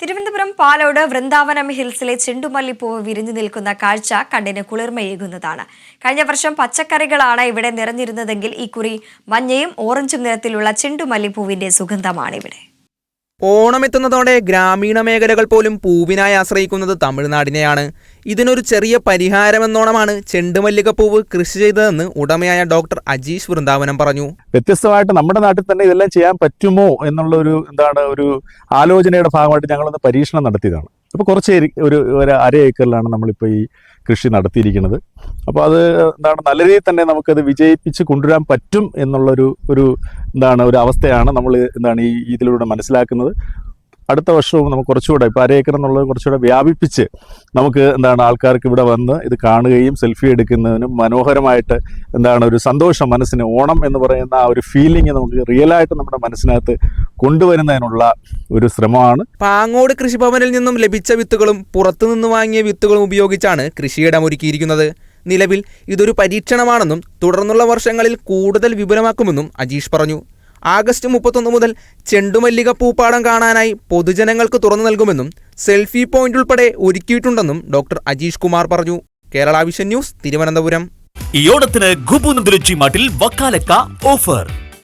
തിരുവനന്തപുരം പാലോട് വൃന്ദാവനം ഹിൽസിലെ ചെണ്ടുമല്ലിപ്പൂവ് വിരിഞ്ഞു നിൽക്കുന്ന കാഴ്ച കണ്ണിന് കുളിർമയേകുന്നതാണ്. കഴിഞ്ഞ വർഷം പച്ചക്കറികളാണ് ഇവിടെ നിറഞ്ഞിരുന്നതെങ്കിൽ ഇക്കുറി മഞ്ഞയും ഓറഞ്ചും നിറത്തിലുള്ള ചെണ്ടുമല്ലിപ്പൂവിന്റെ സുഗന്ധമാണ് ഇവിടെ ഓണമെത്തുന്നതോടെ ഗ്രാമീണ മേഖലകൾ പോലും പൂവിനായി ആശ്രയിക്കുന്നത് തമിഴ്നാടിനെയാണ്. ഇതിനൊരു ചെറിയ പരിഹാരമെന്നോണമാണ് ചെണ്ടുമല്ലികപ്പൂവ് കൃഷി ചെയ്തതെന്ന് ഉടമയായ ഡോക്ടർ അജീഷ് വൃന്ദാവനം പറഞ്ഞു. വ്യത്യസ്തമായിട്ട് നമ്മുടെ നാട്ടിൽ തന്നെ ഇതെല്ലാം ചെയ്യാൻ പറ്റുമോ എന്നുള്ള ഒരു എന്താണ് ഒരു ആലോചനയുടെ ഭാഗമായിട്ട് ഞങ്ങളൊന്ന് പരീക്ഷണം നടത്തിയതാണ്. അപ്പോൾ കുറച്ച് ഒരു ഒരു അര ഏക്കറിലാണ് നമ്മളിപ്പോൾ ഈ കൃഷി നടത്തിയിരിക്കുന്നത്. അപ്പോൾ അത് എന്താണ് നല്ല രീതിയിൽ തന്നെ നമുക്കത് വിജയിപ്പിച്ച് കൊണ്ടുവരാൻ പറ്റും എന്നുള്ളൊരു ഒരു എന്താണ് ഒരു അവസ്ഥയാണ് നമ്മൾ എന്താണ് ഈ ഇതിലൂടെ മനസ്സിലാക്കുന്നത്. അടുത്ത വർഷവും നമുക്ക് കുറച്ചുകൂടെ ഇപ്പോൾ അരേക്കർ എന്നുള്ളത് കുറച്ചുകൂടെ വ്യാപിപ്പിച്ച് നമുക്ക് എന്താണ് ആൾക്കാർക്ക് ഇവിടെ വന്ന് ഇത് കാണുകയും സെൽഫി എടുക്കുന്നതിനും മനോഹരമായിട്ട് എന്താണ് ഒരു സന്തോഷം മനസ്സിന് ഓണം എന്ന് പറയുന്ന ആ ഒരു ഫീലിംഗ് നമുക്ക് റിയലായിട്ട് നമ്മുടെ മനസ്സിനകത്ത് കൊണ്ടുവരുന്നതിനുള്ള ഒരു ശ്രമമാണ്. പാങ്ങോട് കൃഷിഭവനിൽ നിന്നും ലഭിച്ച വിത്തുകളും പുറത്തുനിന്ന് വാങ്ങിയ വിത്തുകളും ഉപയോഗിച്ചാണ് കൃഷിയിടം ഒരുക്കിയിരിക്കുന്നത്. നിലവിൽ ഇതൊരു പരീക്ഷണമാണെന്നും തുടർന്നുള്ള വർഷങ്ങളിൽ കൂടുതൽ വിപുലമാക്കുമെന്നും അജീഷ് പറഞ്ഞു. ആഗസ്റ്റ് മുപ്പത്തൊന്ന് മുതൽ ചെണ്ടുമല്ലിക പൂപ്പാടം കാണാനായി പൊതുജനങ്ങൾക്ക് തുറന്നു നൽകുമെന്നും സെൽഫി പോയിന്റ് ഉൾപ്പെടെ ഒരുക്കിയിട്ടുണ്ടെന്നും ഡോക്ടർ അജീഷ് കുമാർ പറഞ്ഞു. Kerala vision news Thiruvananthapuram. ഈ ഓണത്തിന് ഗുബു മാട്ടിൽ വക്കാലക്ക ഓഫർ.